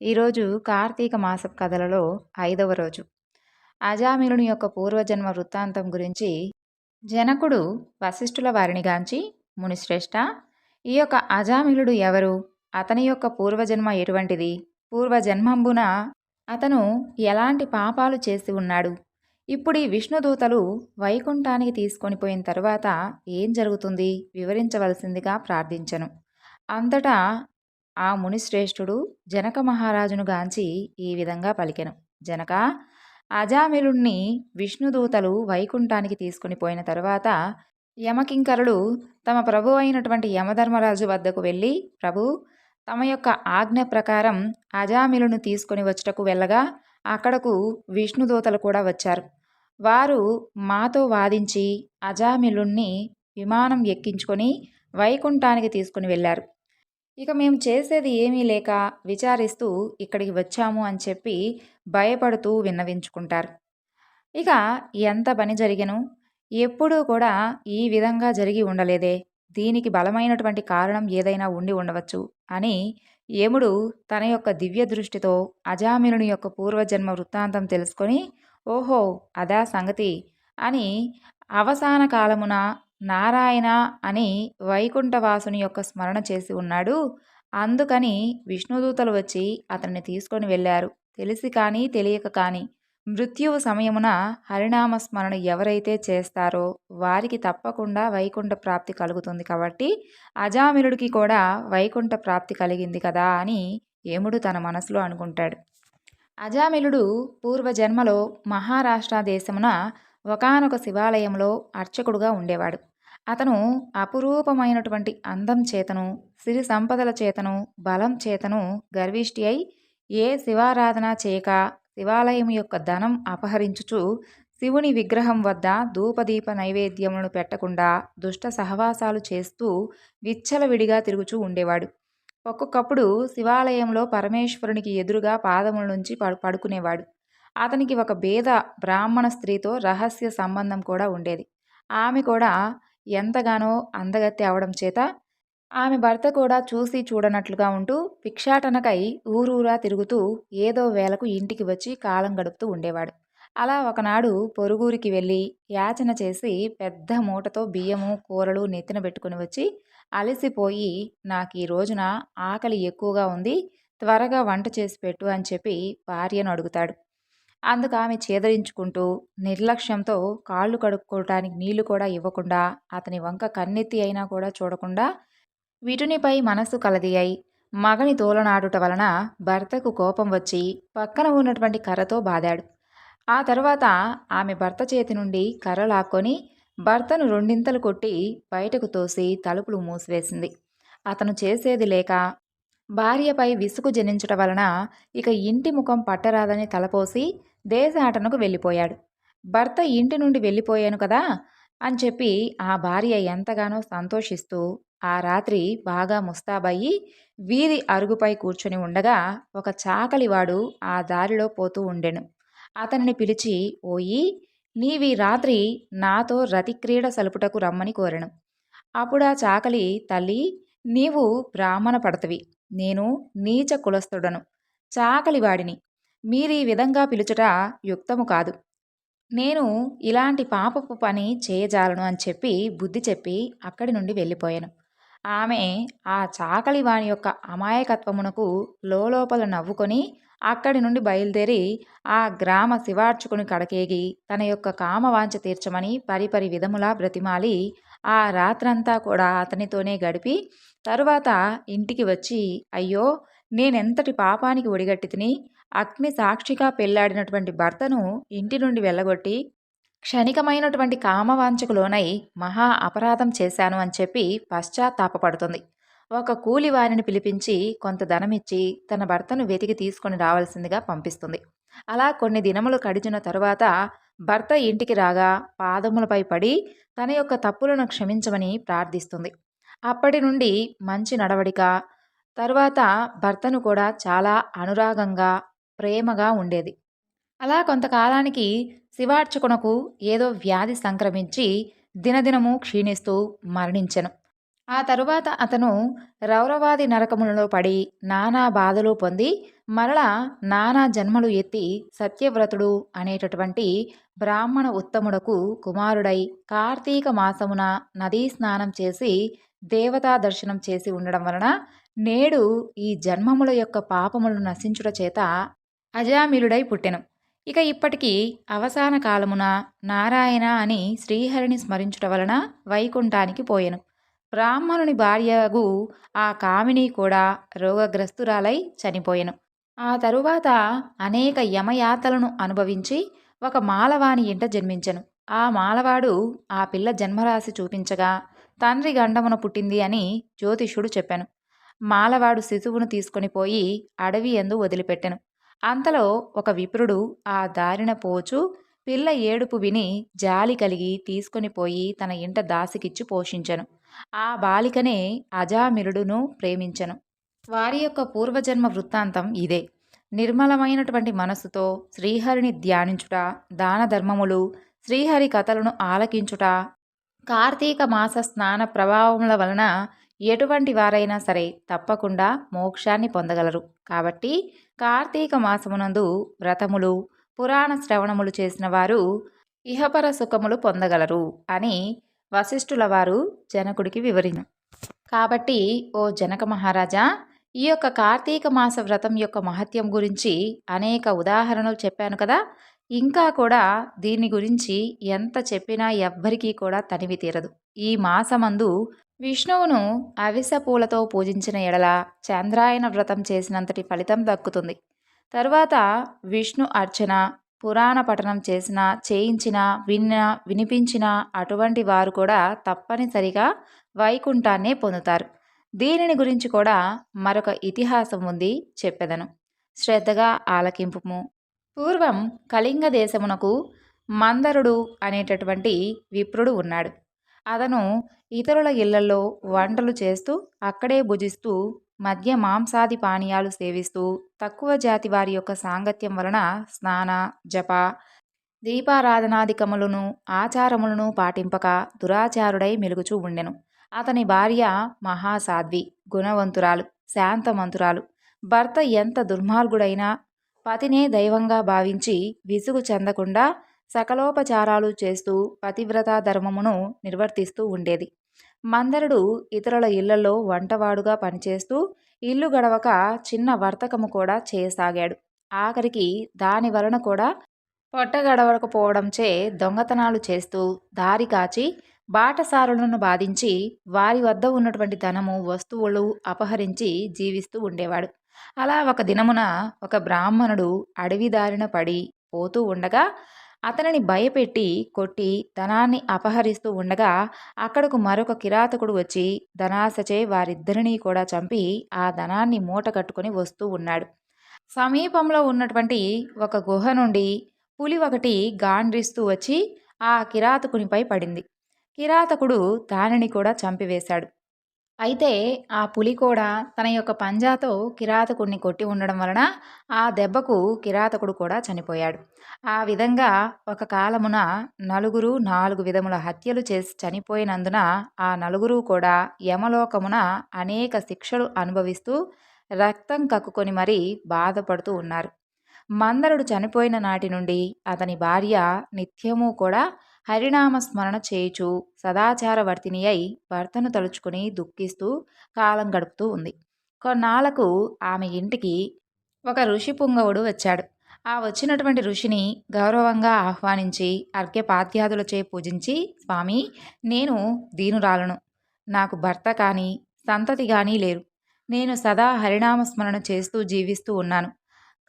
ఈరోజు కార్తీక మాసపు కథలలో ఐదవ రోజు. అజామిలుని యొక్క పూర్వజన్మ వృత్తాంతం గురించి జనకుడు వశిష్ఠుల వారిని గాంచి మునిశ్రేష్ఠ ఈ యొక్క అజామిలుడు ఎవరు? అతని యొక్క పూర్వజన్మ ఎటువంటిది? పూర్వజన్మంబున అతను ఎలాంటి పాపాలు చేసి ఉన్నాడు? ఇప్పుడు ఈ విష్ణుదూతలు వైకుంఠానికి తీసుకొని పోయిన తరువాత ఏం జరుగుతుంది? వివరించవలసిందిగా ప్రార్థించను. అంతటా ఆ మునిశ్రేష్ఠుడు జనక మహారాజును గాంచి ఈ విధంగా పలికెను. జనక అజామిలుణ్ణి విష్ణుదూతలు వైకుంఠానికి తీసుకుని పోయిన తరువాత యమకింకరులు తమ ప్రభు అయినటువంటి యమధర్మరాజు వద్దకు వెళ్ళి ప్రభు తమ యొక్క ఆజ్ఞ ప్రకారం అజామిలును తీసుకొని వచ్చటకు వెళ్ళగా అక్కడకు విష్ణుదూతలు కూడా వచ్చారు. వారు మాతో వాదించి అజామిలుణ్ణి విమానం ఎక్కించుకొని వైకుంఠానికి తీసుకుని వెళ్ళారు. ఇక మేము చేసేది ఏమీ లేక విచారిస్తూ ఇక్కడికి వచ్చాము అని చెప్పి భయపడుతూ విన్నవించుకుంటారు. ఇక ఎంత పని జరిగను? ఎప్పుడూ కూడా ఈ విధంగా జరిగి ఉండలేదే. దీనికి బలమైనటువంటి కారణం ఏదైనా ఉండి ఉండవచ్చు అని యముడు తన యొక్క దివ్య దృష్టితో అజామినుని యొక్క పూర్వజన్మ వృత్తాంతం తెలుసుకొని ఓహో అదా సంగతి అని అవసాన కాలమున నారాయణ అని వైకుంఠవాసుని యొక్క స్మరణ చేసి ఉన్నాడు. అందుకని విష్ణుదూతలు వచ్చి అతన్ని తీసుకొని వెళ్ళారు. తెలిసి కానీ తెలియక కానీ మృత్యువు సమయమున హరినామ స్మరణ ఎవరైతే చేస్తారో వారికి తప్పకుండా వైకుంఠ ప్రాప్తి కలుగుతుంది కాబట్టి అజామిలుడికి కూడా వైకుంఠ ప్రాప్తి కలిగింది కదా అని ఏముడు తన మనసులో అనుకుంటాడు. అజామిలుడు పూర్వజన్మలో మహారాష్ట్ర దేశమున ఒకనొక శివాలయంలో అర్చకుడుగా ఉండేవాడు. అతను అపురూపమైనటువంటి అందం చేతను సిరి సంపదల చేతను బలం చేతను గర్విష్టి అయి ఏ శివారాధన చేయక శివాలయం యొక్క ధనం అపహరించుచు శివుని విగ్రహం వద్ద ధూపదీప నైవేద్యములను పెట్టకుండా దుష్ట సహవాసాలు చేస్తూ విచ్చలవిడిగా తిరుగుచూ ఉండేవాడు. ఒక్కొక్కప్పుడు శివాలయంలో పరమేశ్వరునికి ఎదురుగా పాదముల నుంచి పడుకునేవాడు. అతనికి ఒక బేద బ్రాహ్మణ స్త్రీతో రహస్య సంబంధం కూడా ఉండేది. ఆమె కూడా ఎంతగానో అందగత్తి అవడం చేత ఆమె భర్త కూడా చూసి చూడనట్లుగా ఉంటూ భిక్షాటనకై ఊరూరా తిరుగుతూ ఏదో వేలకు ఇంటికి వచ్చి కాలం గడుపుతూ ఉండేవాడు. అలా ఒకనాడు పొరుగురికి వెళ్ళి యాచన చేసి పెద్ద మూటతో బియ్యము కూరలు నెత్తిన పెట్టుకుని వచ్చి అలసిపోయి నాకు ఈ రోజున ఆకలి ఎక్కువగా ఉంది త్వరగా వంట చేసి పెట్టు అని చెప్పి భార్యను అడుగుతాడు. అందుకు ఆమె చేదరించుకుంటూ నిర్లక్ష్యంతో కాళ్ళు కడుక్కోవటానికి నీళ్ళు కూడా ఇవ్వకుండా అతని వంక కన్నెత్తి అయినా కూడా చూడకుండా విటునిపై మనసు కలది అయి మగని తోలనాడుట వలన భర్తకు కోపం వచ్చి పక్కన ఉన్నటువంటి కర్రతో బాదాడు. ఆ తర్వాత ఆమె భర్త చేతి నుండి కర్ర లాక్కొని భర్తను రెండింతలు కొట్టి బయటకు తోసి తలుపులు మూసివేసింది. అతను చేసేది లేక భార్యపై విసుగు జనించటం వలన ఇక ఇంటి ముఖం పట్టరాదని తలపోసి దేశాటనకు వెళ్ళిపోయాడు. భర్త ఇంటి నుండి వెళ్ళిపోయాను కదా అని చెప్పి ఆ భార్య ఎంతగానో సంతోషిస్తూ ఆ రాత్రి బాగా ముస్తాబయ్యి వీధి అరుగుపై కూర్చొని ఉండగా ఒక చాకలివాడు ఆ దారిలో పోతూ ఉండెను. అతనిని పిలిచి ఓయి నీవి రాత్రి నాతో రతిక్రీడ సలుపుటకు రమ్మని కోరెను. అప్పుడు ఆ చాకలి తల్లి నీవు బ్రాహ్మణ పడతవి నేను నీచ కులస్థుడను చాకలివాడిని. మీరీ విధంగా పిలుచుట యుక్తము కాదు. నేను ఇలాంటి పాపపు పని చేయజాలను అని చెప్పి బుద్ధి చెప్పి అక్కడి నుండి వెళ్ళిపోయాను. ఆమె ఆ చాకలివాని యొక్క అమాయకత్వమునకు లోపల నవ్వుకొని అక్కడి నుండి బయలుదేరి ఆ గ్రామ శివార్చుకుని కడకేగి తన యొక్క కామవాంచ తీర్చమని పరిపరి విధములా బ్రతిమాలి ఆ రాత్రంతా కూడా అతనితోనే గడిపి తరువాత ఇంటికి వచ్చి అయ్యో నేనెంతటి పాపానికి ఒడిగట్టి తిని అగ్ని సాక్షిగా పెళ్ళాడినటువంటి భర్తను ఇంటి నుండి వెళ్ళగొట్టి క్షణికమైనటువంటి కామవాంచకు లోనై మహా అపరాధం చేశాను అని చెప్పి పశ్చాత్తాపడుతుంది ఒక కూలి వారిని పిలిపించి కొంత ధనమిచ్చి తన భర్తను వెతికి తీసుకొని రావాల్సిందిగా పంపిస్తుంది. అలా కొన్ని దినములు కడిచిన తరువాత భర్త ఇంటికి రాగా పాదములపై పడి తన యొక్క తప్పులను క్షమించమని ప్రార్థిస్తుంది. అప్పటి నుండి మంచి నడవడిక. తరువాత భర్తను కూడా చాలా అనురాగంగా ప్రేమగా ఉండేది. అలా కొంతకాలానికి శివార్చకునకు ఏదో వ్యాధి సంక్రమించి దినదినము క్షీణిస్తూ మరణించెను. ఆ తరువాత అతను రౌరవాది నరకములలో పడి నానా బాధలు పొంది మరలా నానా జన్మలు ఎత్తి సత్యవ్రతుడు అనేటటువంటి బ్రాహ్మణ ఉత్తముడకు కుమారుడై కార్తీక మాసమున నదీ స్నానం చేసి దేవతా దర్శనం చేసి ఉండడం వలన నేడు ఈ జన్మముల యొక్క పాపములు నశించుట చేత అజామిలుడై పుట్టెను. ఇక ఇప్పటికీ అవసాన కాలమున నారాయణ అని శ్రీహరిని స్మరించుట వలన వైకుంఠానికి పోయెను. బ్రాహ్మణుని భార్యగు ఆ కామిని కూడా రోగగ్రస్తురాలై చనిపోయెను. ఆ తరువాత అనేక యమయాతలను అనుభవించి ఒక మాలవాని ఇంట జన్మించెను. ఆ మాలవాడు ఆ పిల్ల జన్మరాశి చూపించగా తండ్రి గండమున పుట్టింది అని జ్యోతిషుడు చెప్పాను. మాలవాడు శిశువును తీసుకొని పోయి అడవి ఎందు వదిలిపెట్టెను. అంతలో ఒక విప్రుడు ఆ దారిన పోచు పిల్ల ఏడుపు విని జాలి కలిగి తీసుకొని పోయి తన ఇంట దాసికిచ్చి పోషించెను. ఆ బాలికనే అజామిరుడును ప్రేమించను. వారి యొక్క పూర్వజన్మ వృత్తాంతం ఇదే. నిర్మలమైనటువంటి మనస్సుతో శ్రీహరిని ధ్యానించుట దాన ధర్మములు శ్రీహరి కథలను ఆలకించుట కార్తీక మాస స్నాన ప్రభావముల వలన ఎటువంటి వారైనా సరే తప్పకుండా మోక్షాన్ని పొందగలరు. కాబట్టి కార్తీక మాసమునందు వ్రతములు పురాణ శ్రవణములు చేసిన వారు ఇహపర సుఖములు పొందగలరు అని వశిష్ఠుల వారు జనకుడికి వివరించారు కాబట్టి ఓ జనక మహారాజా ఈ యొక్క కార్తీక మాస వ్రతం యొక్క మహత్యం గురించి అనేక ఉదాహరణలు చెప్పాను కదా. ఇంకా కూడా దీని గురించి ఎంత చెప్పినా ఎవ్వరికీ కూడా తనివి తీరదు. ఈ మాసమందు విష్ణువును అవిస పూలతో పూజించిన ఎడల చంద్రాయన వ్రతం చేసినంతటి ఫలితం దక్కుతుంది. తరువాత విష్ణు అర్చన పురాణ పఠనం చేసిన చేయించిన విన్న వినిపించిన అటువంటి వారు కూడా తప్పనిసరిగా వైకుంఠాన్నే పొందుతారు. దీనిని గురించి కూడా మరొక ఇతిహాసం ఉంది చెప్పెదను. శ్రద్ధగా ఆలకింపుము. పూర్వం కళింగ దేశమునకు మందరుడు అనేటటువంటి విప్రుడు ఉన్నాడు. అతను ఇతరుల ఇళ్ళలో వంటలు చేస్తూ అక్కడే భుజిస్తూ మద్య మాంసాది పానీయాలు సేవిస్తూ తక్కువ జాతి వారి యొక్క సాంగత్యం వలన స్నాన జప దీపారాధనాదికములను ఆచారములను పాటింపక దురాచారుడై మెలుగుచూ ఉండెను. అతని భార్య మహాసాధ్వి గుణవంతురాలు శాంతమంతురాలు. భర్త ఎంత దుర్మార్గుడైనా పతినే దైవంగా భావించి విసుగు చెందకుండా సకలోపచారాలు చేస్తూ పతివ్రత ధర్మమును నిర్వర్తిస్తూ ఉండేది. మందరుడు ఇతరుల ఇళ్ళలో వంటవాడుగా పనిచేస్తూ ఇల్లు గడవక చిన్న వర్తకము కూడా చేయసాగాడు. ఆఖరికి దాని వలన కూడా పొట్ట గడవకపోవడంచే దొంగతనాలు చేస్తూ దారి కాచి బాటసారులను బాధించి వారి వద్ద ఉన్నటువంటి ధనము వస్తువులు అపహరించి జీవిస్తూ ఉండేవాడు. అలా ఒక దినమున ఒక బ్రాహ్మణుడు అడవి దారిన పడి పోతూ ఉండగా అతనిని భయపెట్టి కొట్టి ధనాన్ని అపహరిస్తూ ఉండగా అక్కడకు మరొక కిరాతకుడు వచ్చి ధనాశచే వారిద్దరినీ కూడా చంపి ఆ ధనాన్ని మూట కట్టుకొని వస్తూ ఉన్నాడు. సమీపంలో ఉన్నటువంటి ఒక గుహ నుండి పులి ఒకటి గాండ్రిస్తూ వచ్చి ఆ కిరాతకునిపై పడింది. కిరాతకుడు దానిని కూడా చంపివేశాడు. అయితే ఆ పులి కూడా తన యొక్క పంజాతో కిరాతకుడిని కొట్టి ఉండడం వలన ఆ దెబ్బకు కిరాతకుడు కూడా చనిపోయాడు. ఆ విధంగా ఒక కాలమున నలుగురు నాలుగు విధముల హత్యలు చేసి చనిపోయినందున ఆ నలుగురు కూడా యమలోకమున అనేక శిక్షలు అనుభవిస్తూ రక్తం కక్కుకొని మరీ బాధపడుతూ ఉన్నారు. మందరుడు చనిపోయిన నాటి నుండి అతని భార్య నిత్యము కూడా హరినామ స్మరణ చేయుచు సదాచారవర్తిని అయి భర్తను తలుచుకుని దుఃఖిస్తూ కాలం గడుపుతూ ఉంది. కొన్నాళ్ళకు ఆమె ఇంటికి ఒక ఋషి పుంగవుడు వచ్చాడు. ఆ వచ్చినటువంటి ఋషిని గౌరవంగా ఆహ్వానించి అర్ఘ్యపాద్యాదులచే పూజించి స్వామి నేను దీనురాలను. నాకు భర్త కానీ సంతతి కానీ లేరు. నేను సదా హరినామస్మరణ చేస్తూ జీవిస్తూ ఉన్నాను.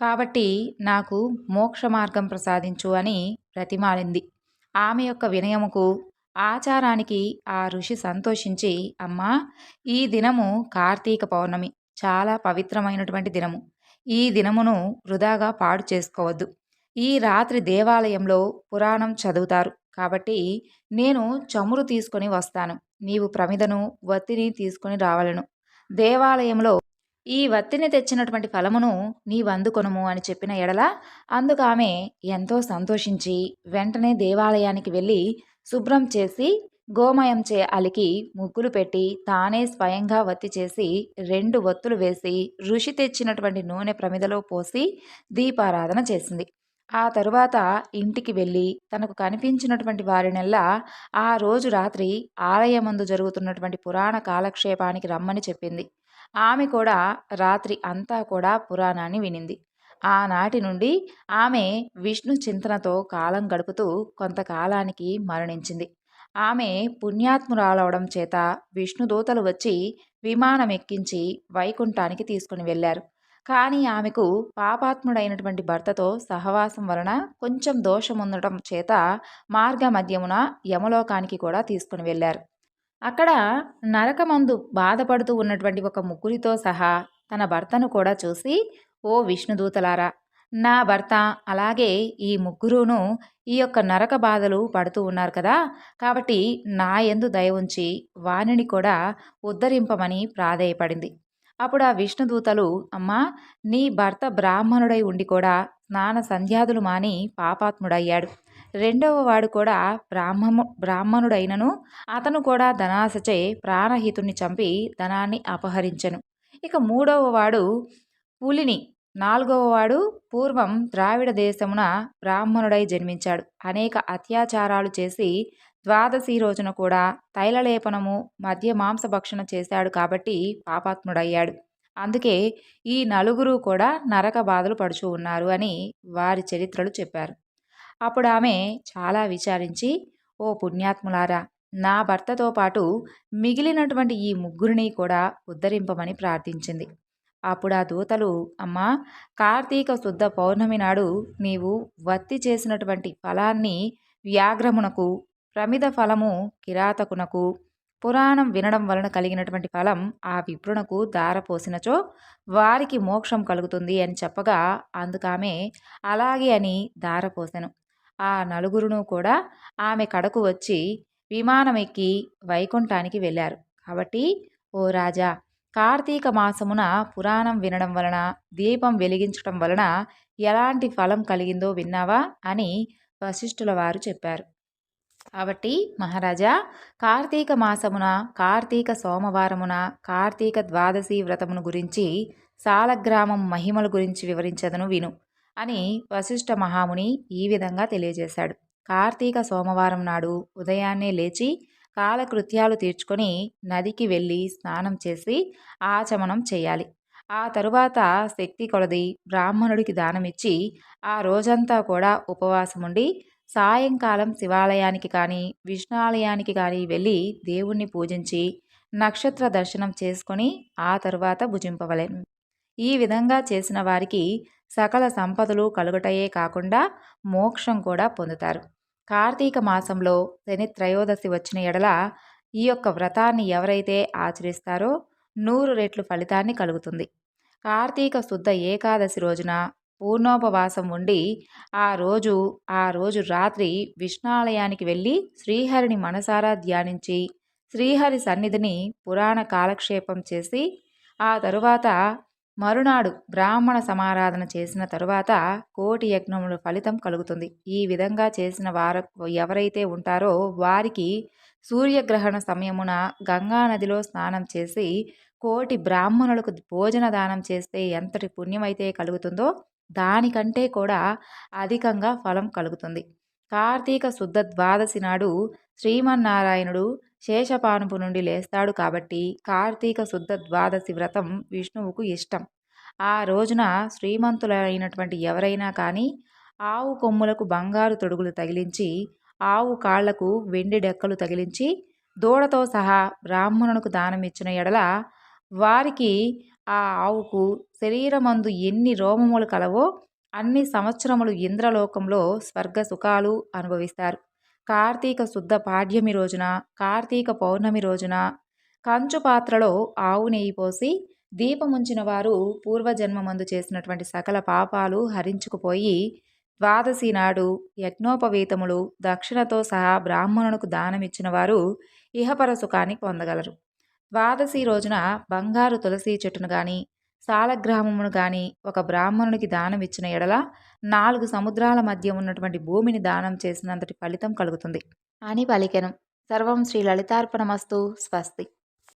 కాబట్టి నాకు మోక్ష మార్గం ప్రసాదించు అని ప్రతిమాలింది. ఆమె యొక్క వినయముకు ఆచారానికి ఆ ఋషి సంతోషించి అమ్మా ఈ దినము కార్తీక పౌర్ణమి. చాలా పవిత్రమైనటువంటి దినము. ఈ దినమును వృధాగా పాడు చేసుకోవద్దు. ఈ రాత్రి దేవాలయంలో పురాణం చదువుతారు. కాబట్టి నేను చమురు తీసుకొని వస్తాను. నీవు ప్రమిదను వత్తిని తీసుకొని రావలను. దేవాలయంలో ఈ వత్తిని తెచ్చినటువంటి ఫలమును నీవందుకొనుము అని చెప్పిన ఎడల అందుకు ఆమె ఎంతో సంతోషించి వెంటనే దేవాలయానికి వెళ్ళి శుభ్రం చేసి గోమయంచే అలికి ముగ్గులు పెట్టి తానే స్వయంగా వత్తి చేసి రెండు ఒత్తులు వేసి ఋషి తెచ్చినటువంటి నూనె ప్రమిదలో పోసి దీపారాధన చేసింది. ఆ తరువాత ఇంటికి వెళ్ళి తనకు కనిపించినటువంటి వారినెల్లా ఆ రోజు రాత్రి ఆలయమందు జరుగుతున్నటువంటి పురాణ కాలక్షేపానికి రమ్మని చెప్పింది. ఆమె కూడా రాత్రి అంతా కూడా పురాణాన్ని వినింది. ఆనాటి నుండి ఆమె విష్ణు చింతనతో కాలం గడుపుతూ కొంతకాలానికి మరణించింది. ఆమె పుణ్యాత్మురాలవడం చేత విష్ణుదూతలు వచ్చి విమానం ఎక్కించి వైకుంఠానికి తీసుకుని వెళ్ళారు. కానీ ఆమెకు పాపాత్ముడైనటువంటి భర్తతో సహవాసం వలన కొంచెం దోషం ఉండటం చేత మార్గ మధ్యమున యమలోకానికి కూడా తీసుకుని వెళ్ళారు. అక్కడ నరకమందు బాధపడుతూ ఉన్నటువంటి ఒక ముగ్గురితో సహా తన భర్తను కూడా చూసి ఓ విష్ణుదూతలారా నా భర్త అలాగే ఈ ముగ్గురును ఈ యొక్క నరక బాధలు పడుతూ ఉన్నారు కదా కాబట్టి నా ఎందు దయ ఉంచి వాణిని కూడా ఉద్ధరింపమని ప్రాధేయపడింది. అప్పుడు ఆ విష్ణుదూతలు అమ్మా నీ భర్త బ్రాహ్మణుడై ఉండి కూడా స్నాన సంధ్యాదులు మాని పాపాత్ముడయ్యాడు. రెండవ వాడు కూడా బ్రాహ్మము బ్రాహ్మణుడైనను. అతను కూడా ధనాశచే ప్రాణహితుణ్ణి చంపి ధనాన్ని అపహరించను. ఇక మూడవ వాడు పులిని నాలుగవ వాడు పూర్వం ద్రావిడ దేశమున బ్రాహ్మణుడై జన్మించాడు. అనేక అత్యాచారాలు చేసి ద్వాదశి రోజున కూడా తైలలేపనము మధ్య మాంసభక్షణ చేశాడు కాబట్టి పాపాత్ముడయ్యాడు. అందుకే ఈ నలుగురు కూడా నరక బాధలు పడుచు ఉన్నారు అని వారి చరిత్రలు చెప్పారు. అప్పుడు ఆమె చాలా విచారించి ఓ పుణ్యాత్ములారా నా భర్తతో పాటు మిగిలినటువంటి ఈ ముగ్గురిని కూడా ఉద్ధరింపమని ప్రార్థించింది. అప్పుడు ఆ దూతలు అమ్మా కార్తీక శుద్ధ పౌర్ణమి నాడు నీవు వత్తి చేసినటువంటి ఫలాన్ని వ్యాఘ్రమునకు ప్రమిద ఫలము కిరాతకునకు పురాణం వినడం వలన కలిగినటువంటి ఫలం ఆ విప్రునకు దారపోసినచో వారికి మోక్షం కలుగుతుంది అని చెప్పగా అందుకామె అలాగే అని దారపోసెను ఆ నలుగురును కూడా ఆమె కడకు వచ్చి విమానం ఎక్కి వైకుంఠానికి వెళ్ళారు. కాబట్టి ఓ రాజా కార్తీక మాసమున పురాణం వినడం వలన దీపం వెలిగించటం వలన ఎలాంటి ఫలం కలిగిందో విన్నావా? అని వశిష్ఠుల వారు చెప్పారు. కాబట్టి మహారాజా కార్తీక మాసమున కార్తీక సోమవారమున కార్తీక ద్వాదశి వ్రతమును గురించి సాలగ్రామం మహిమల గురించి వివరించదను విను. అని వశిష్ఠ మహాముని ఈ విధంగా తెలియజేశాడు. కార్తీక సోమవారం నాడు ఉదయాన్నే లేచి కాలకృత్యాలు తీర్చుకొని నదికి వెళ్ళి స్నానం చేసి ఆచమనం చేయాలి. ఆ తరువాత శక్తి కొలది బ్రాహ్మణుడికి దానమిచ్చి ఆ రోజంతా కూడా ఉపవాసముండి సాయంకాలం శివాలయానికి కానీ విష్ణాలయానికి కానీ వెళ్ళి దేవుణ్ణి పూజించి నక్షత్ర దర్శనం చేసుకొని ఆ తరువాత భుజింపవలెను. ఈ విధంగా చేసిన వారికి సకల సంపదలు కలుగుటయే కాకుండా మోక్షం కూడా పొందుతారు. కార్తీక మాసంలో శని త్రయోదశి వచ్చిన ఎడల ఈ యొక్క వ్రతాన్ని ఎవరైతే ఆచరిస్తారో నూరు రెట్లు ఫలితాన్ని కలుగుతుంది. కార్తీక శుద్ధ ఏకాదశి రోజున పూర్ణోపవాసం ఉండి ఆ రోజు ఆ రోజు రాత్రి విష్ణాలయానికి వెళ్ళి శ్రీహరిని మనసారా ధ్యానించి శ్రీహరి సన్నిధిని పురాణ కాలక్షేపం చేసి ఆ తరువాత మరునాడు బ్రాహ్మణ సమారాధన చేసిన తరువాత కోటి యజ్ఞముల ఫలితం కలుగుతుంది. ఈ విధంగా చేసిన వారు ఎవరైతే ఉంటారో వారికి సూర్యగ్రహణ సమయమున గంగా నదిలో స్నానం చేసి కోటి బ్రాహ్మణులకు భోజన దానం చేస్తే ఎంతటి పుణ్యమైతే కలుగుతుందో దానికంటే కూడా అధికంగా ఫలం కలుగుతుంది. కార్తీక శుద్ధ ద్వాదశి నాడు శ్రీమన్నారాయణుడు శేషపానుపు నుండి లేస్తాడు కాబట్టి కార్తీక శుద్ధ ద్వాదశి వ్రతం విష్ణువుకు ఇష్టం. ఆ రోజున శ్రీమంతులైనటువంటి ఎవరైనా కానీ ఆవు కొమ్ములకు బంగారు తొడుగులు తగిలించి ఆవు కాళ్ళకు వెండి డెక్కలు తగిలించి దూడతో సహా బ్రాహ్మణునికి దానం ఇచ్చిన ఎడల వారికి ఆ ఆవుకు శరీరమందు ఎన్ని రోమములు కలవో అన్ని సంవత్సరములు ఇంద్రలోకంలో స్వర్గ సుఖాలు అనుభవిస్తారు. కార్తీక శుద్ధ పాడ్యమి రోజున కార్తీక పౌర్ణమి రోజున కంచు పాత్రలో ఆవు నెయ్యి పోసి దీపముంచిన వారు పూర్వజన్మమందు చేసినటువంటి సకల పాపాలు హరించుకుపోయి ద్వాదశి నాడు యజ్ఞోపవీతములు దక్షిణతో సహా బ్రాహ్మణునికి దానమిచ్చిన వారు ఇహపర సుఖాన్ని పొందగలరు. ద్వాదశి రోజున బంగారు తులసి చెట్టును కానీ సాలగ్రామమును గాని ఒక బ్రాహ్మణునికి దానం ఇచ్చిన ఎడల నాలుగు సముద్రాల మధ్య ఉన్నటువంటి భూమిని దానం చేసినంతటి ఫలితం కలుగుతుంది. అని పలికెను. సర్వం శ్రీ లలితార్పణమస్తు. స్వస్తి.